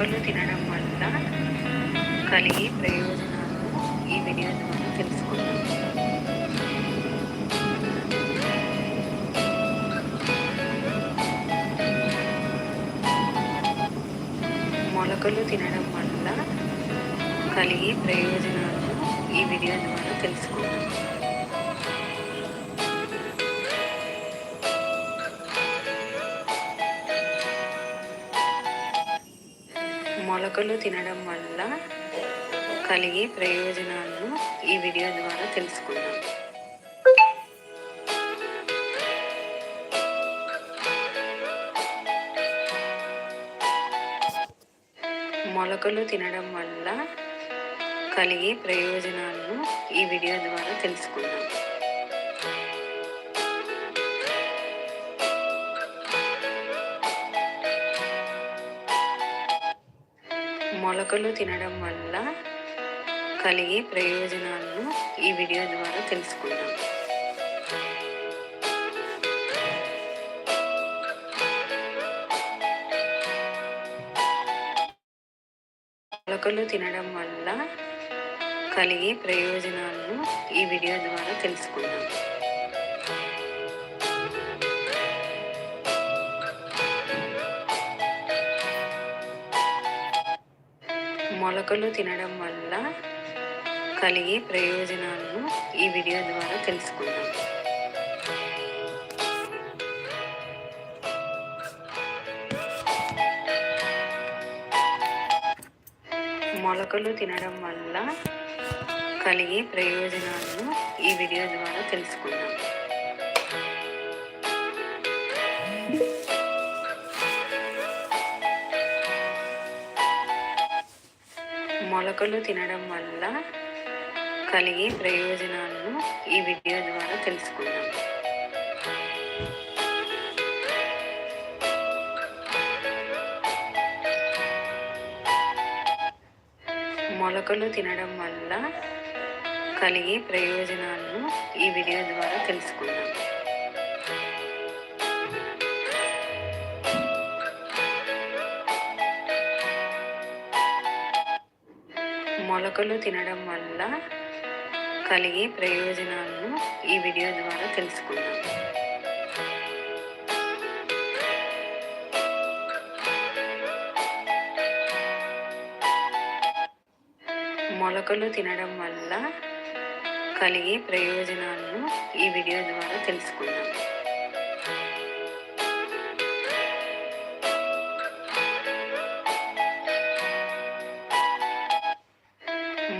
మొలకలు తినడం వల్ల కలిగే ప్రయోజనాలు ఈ వీడియో ద్వారా తెలుసుకుందాం. మొలకలు తినడం వల్ల కలిగే ప్రయోజనాలు ఈ వీడియో ద్వారా తెలుసుకుందాం. మొలకలు తినడం వల్ల కలిగే ప్రయోజనాలను ఈ వీడియో ద్వారా తెలుసుకుందాం. మొలకలు తినడం వల్ల కలిగే ప్రయోజనాలను ఈ వీడియో ద్వారా తెలుసుకుందాం. మొలకలు తినడం వల్ల కలిగే ప్రయోజనాలను ఈ వీడియో ద్వారా తెలుసుకుందాం. మొలకలు తినడం వల్ల కలిగే ప్రయోజనాలను ఈ వీడియో ద్వారా తెలుసుకుందాం. మొలకలు తినడం వల్ల కలిగే ప్రయోజనాలను ఈ వీడియో ద్వారా తెలుసుకుందాం. మొలకలు తినడం వల్ల కలిగే ప్రయోజనాలను ఈ వీడియో ద్వారా తెలుసుకుందాం. మొలకలు తినడం వల్ల కలిగే ప్రయోజనాలను ఈ వీడియో ద్వారా తెలుసుకుందాం. మొలకలు తినడం వల్ల కలిగే ప్రయోజనాలను ఈ వీడియో ద్వారా తెలుసుకుందాం. మొలకలు తినడం వల్ల కలిగే ప్రయోజనాలను ఈ వీడియో ద్వారా తెలుసుకుందాం. మొలకలు తినడం వల్ల కలిగే ప్రయోజనాలను ఈ వీడియో ద్వారా తెలుసుకుందాం.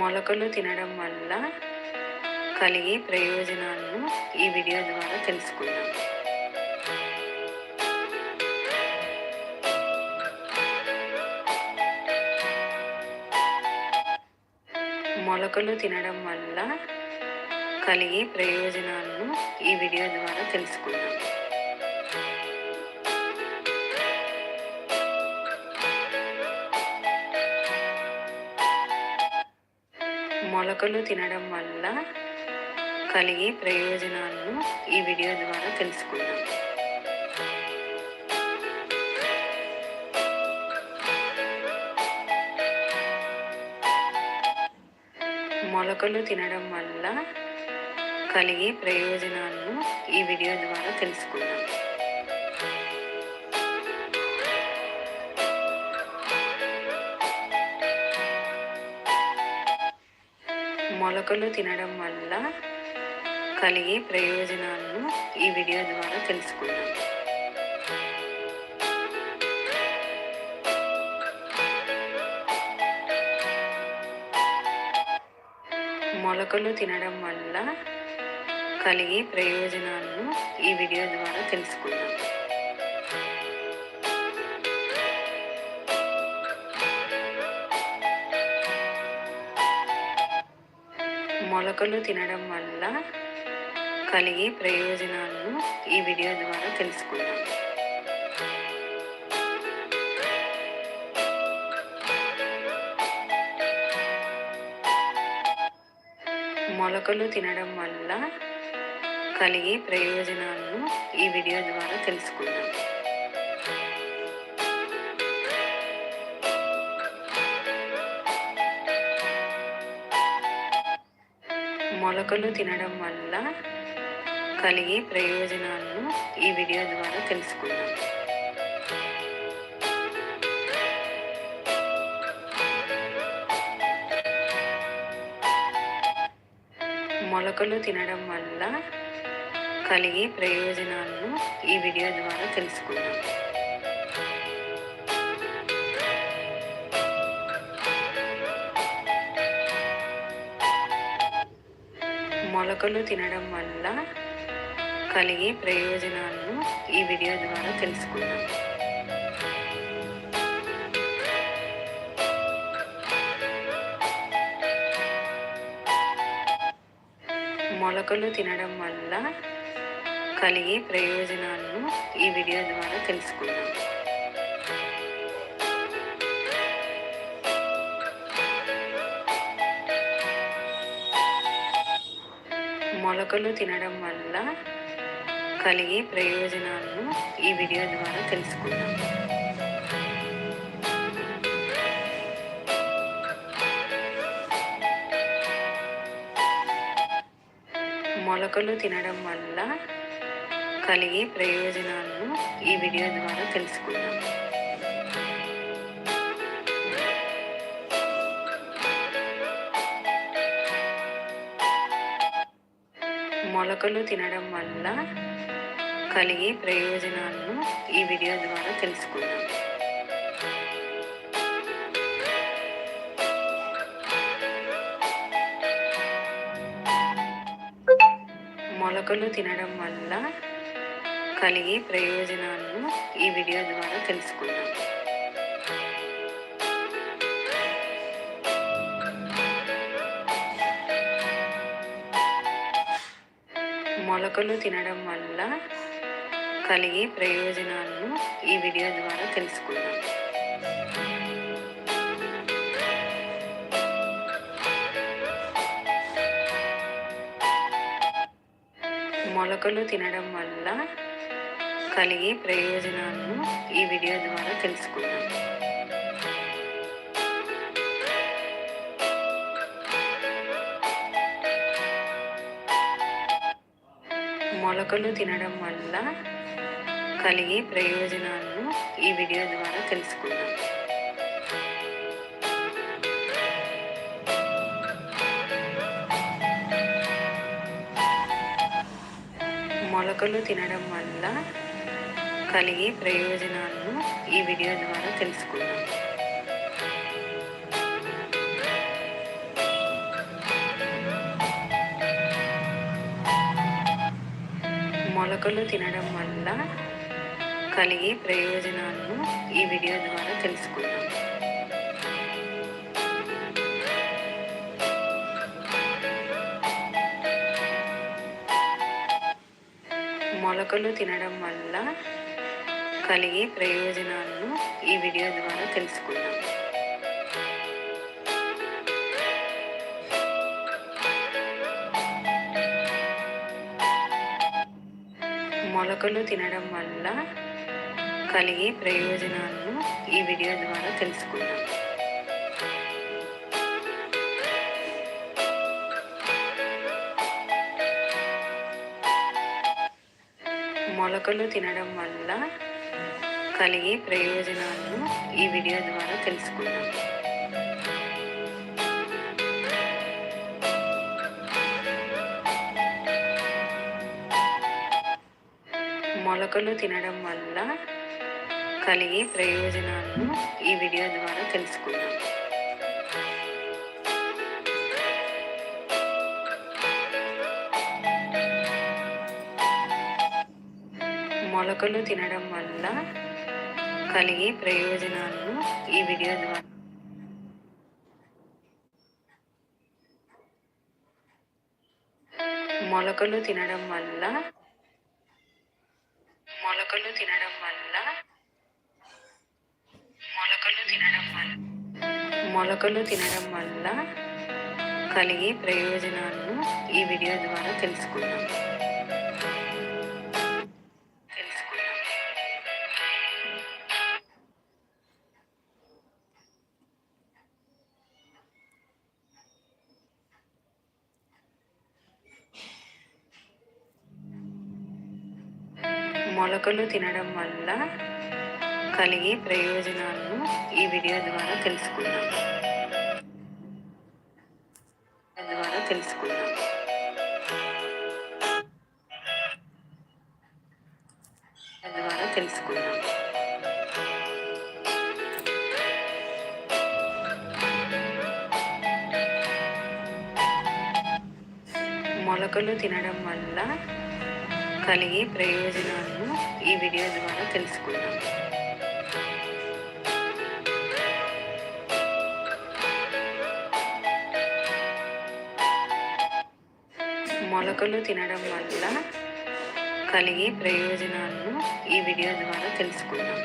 మొలకలు తినడం వల్ల కలిగే ప్రయోజనాలను ఈ వీడియో ద్వారా తెలుసుకుందాం. మొలకలు తినడం వల్ల కలిగే ప్రయోజనాలను ఈ వీడియో ద్వారా తెలుసుకుందాం. మొలకలు తినడం వల్ల కలిగే ప్రయోజనాలను ఈ వీడియో ద్వారా తెలుసుకుందాం. మొలకలు తినడం వల్ల కలిగే ప్రయోజనాలను ఈ వీడియో ద్వారా తెలుసుకుందాం. మొలకలు తినడం వల్ల కలిగే ప్రయోజనాలను ఈ వీడియో ద్వారా తెలుసుకుందాం. మొలకలు తినడం వల్ల కలిగే ప్రయోజనాలను ఈ వీడియో ద్వారా తెలుసుకుందాం. మొలకలు తినడం వల్ల కలిగే ప్రయోజనాలను ఈ వీడియో ద్వారా తెలుసుకుందాం. మొలకలు తినడం వల్ల కలిగే ప్రయోజనాలను ఈ వీడియో ద్వారా తెలుసుకుందాం. మొలకలు తినడం వల్ల కలిగే ప్రయోజనాలను ఈ వీడియో ద్వారా తెలుసుకుందాం. మొలకలు తినడం వల్ల కలిగే ప్రయోజనాలను ఈ వీడియో ద్వారా తెలుసుకుందాం. మొలకలు తినడం వల్ల కలిగే ప్రయోజనాలను ఈ వీడియో ద్వారా తెలుసుకుందాం. మొలకలు తినడం వల్ల కలిగే ప్రయోజనాలను ఈ వీడియో ద్వారా తెలుసుకుందాం. మొలకలు తినడం వల్ల కలిగే ప్రయోజనాలను ఈ వీడియో ద్వారా తెలుసుకుందాం. మొలకలు తినడం వల్ల కలిగే ప్రయోజనాలను ఈ వీడియో ద్వారా తెలుసుకుందాం. మొలకలు తినడం వల్ల కలిగే ప్రయోజనాలను ఈ వీడియో ద్వారా తెలుసుకుందాం. మొలకలు తినడం వల్ల కలిగే ప్రయోజనాలను ఈ వీడియో ద్వారా తెలుసుకుందాం. మొలకలు తినడం వల్ల కలిగే ప్రయోజనాలను ఈ వీడియో ద్వారా తెలుసుకుందాం. మొలకలు తినడం వల్ల కలిగే ప్రయోజనాలను ఈ వీడియో ద్వారా తెలుసుకుందాం. మొలకలు తినడం వల్ల కలిగే ప్రయోజనాలను ఈ వీడియో ద్వారా తెలుసుకుందాం. మొలకలు తినడం వల్ల కలిగే ప్రయోజనాలను ఈ వీడియో ద్వారా తెలుసుకుందాం. మొలకలు తినడం వల్ల కలిగే ప్రయోజనాలను ఈ వీడియో ద్వారా తెలుసుకుందాం. మొలకలు తినడం వల్ల కలిగే ప్రయోజనాలను ఈ వీడియో ద్వారా తెలుసుకుందాం. మొలకలు తినడం వల్ల కలిగే ప్రయోజనాలను ఈ వీడియో ద్వారా తెలుసుకుందాం. మొలకలు తినడం వల్ల కలిగే ప్రయోజనాలను ఈ వీడియో ద్వారా తెలుసుకుందాం. మొలకలు తినడం వల్ల కలిగే ప్రయోజనాలను ఈ వీడియో ద్వారా తెలుసుకుందాం. మొలకలు తినడం వల్ల కలిగే ప్రయోజనాలను ఈ వీడియో ద్వారా మొలకలు తినడం వల్ల మొలకలు తినడం వల్ల మొలకలు తినడం వల్ల మొలకలు తినడం వల్ల కలిగే ప్రయోజనాలను ఈ వీడియో ద్వారా తెలుసుకుందాం. మొలకలు తినడం వల్ల కలిగే ప్రయోజనాలను ఈ వీడియో ద్వారా తెలుసుకుందాం. ద్వారా తెలుసుకుందాం. ద్వారా తెలుసుకుందాం. మొలకలు తినడం వల్ల కలిగే ప్రయోజనాలను ఈ వీడియో ద్వారా తెలుసుకుందాం. మొలకలు తినడం వల్ల కలిగే ప్రయోజనాలను ఈ వీడియో ద్వారా తెలుసుకుందాం.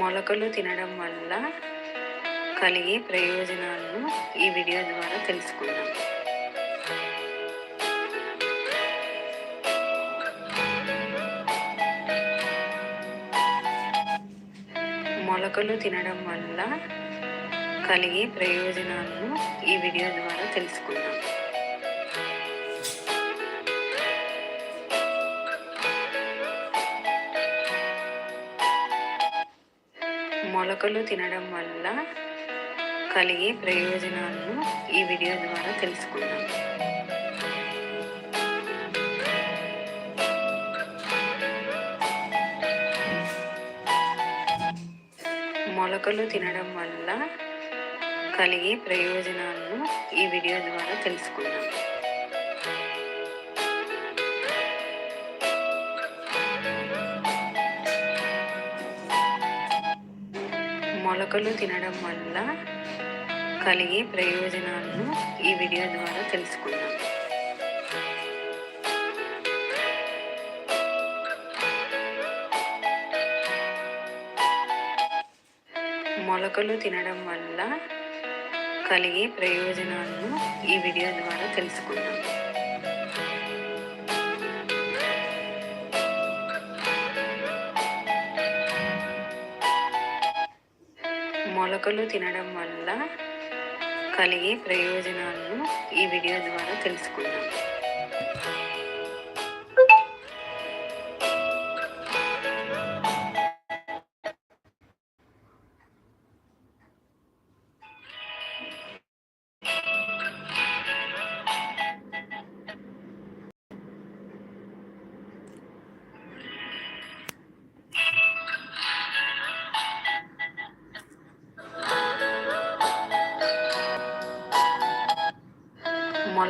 మొలకలు తినడం వల్ల కలిగే ప్రయోజనాలను ఈ వీడియో ద్వారా తెలుసుకుందాం. మొలకలు తినడం వల్ల కలిగే ప్రయోజనాలను ఈ వీడియో ద్వారా తెలుసుకుందాం. మొలకలు తినడం వల్ల కలిగే ప్రయోజనాలను ఈ వీడియో ద్వారా తెలుసుకుందాం. మొలకలు తినడం వల్ల కలిగే ప్రయోజనాలను ఈ వీడియో ద్వారా తెలుసుకుందాం. మొలకలు తినడం వల్ల కలిగే ప్రయోజనాలను ఈ వీడియో ద్వారా తెలుసుకుందాం. మొలకలు తినడం వల్ల కలిగే ప్రయోజనాలను ఈ వీడియో ద్వారా తెలుసుకుందాం. మొలకలు తినడం వల్ల కలిగే ప్రయోజనాలను ఈ వీడియో ద్వారా తెలుసుకుందాం.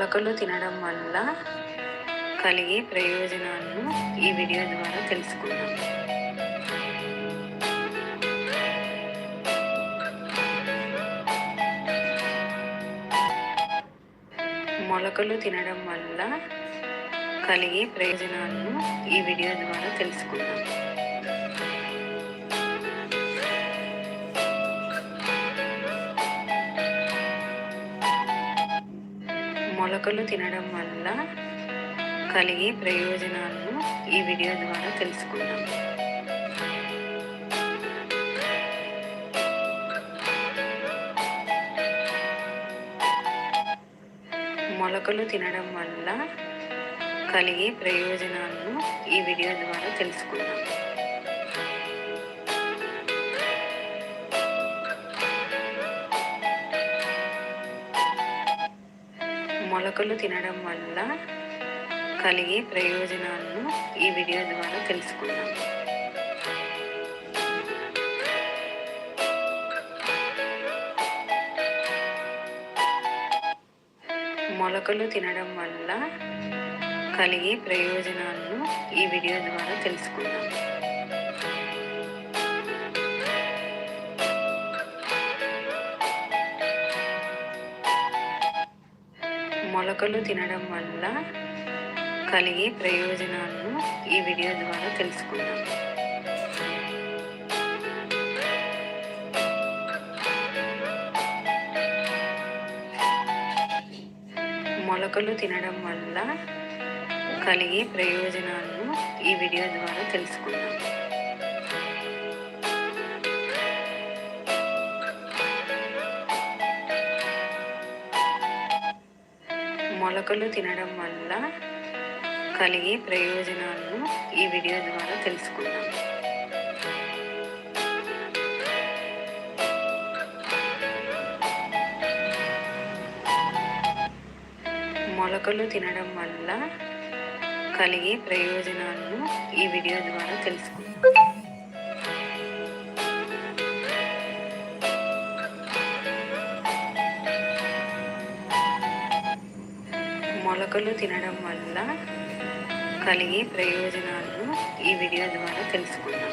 మొలకలు తినడం వల్ల కలిగే ప్రయోజనాలను ఈ వీడియో ద్వారా తెలుసుకుందాం. మొలకలు తినడం వల్ల కలిగే ప్రయోజనాలను ఈ వీడియో ద్వారా తెలుసుకుందాం. మొలకలు తినడం వల్ల కలిగే ప్రయోజనాలను ఈ వీడియో ద్వారా తెలుసుకుందాం. మొలకలు తినడం వల్ల కలిగే ప్రయోజనాలను ఈ వీడియో ద్వారా తెలుసుకుందాం. మొలకలు తినడం వల్ల కలిగే ప్రయోజనాలను ఈ వీడియో ద్వారా తెలుసుకుందాం. మొలకలు తినడం వల్ల కలిగే ప్రయోజనాలను ఈ వీడియో ద్వారా తెలుసుకుందాం. మొలకలు తినడం వల్ల కలిగే ప్రయోజనాలను ఈ వీడియో ద్వారా తెలుసుకుందాం. మొలకలు తినడం వల్ల కలిగే ప్రయోజనాలను ఈ వీడియో ద్వారా తెలుసుకుందాం. మొలకలు తినడం వల్ల కలిగే ప్రయోజనాలను ఈ వీడియో ద్వారా తెలుసుకుందాం. మొలకలు తినడం వల్ల కలిగే ప్రయోజనాలను ఈ వీడియో ద్వారా తెలుసుకుందాం. మొక్కలు తినడం వల్ల కలిగే ప్రయోజనాలను ఈ వీడియో ద్వారా తెలుసుకుందాం.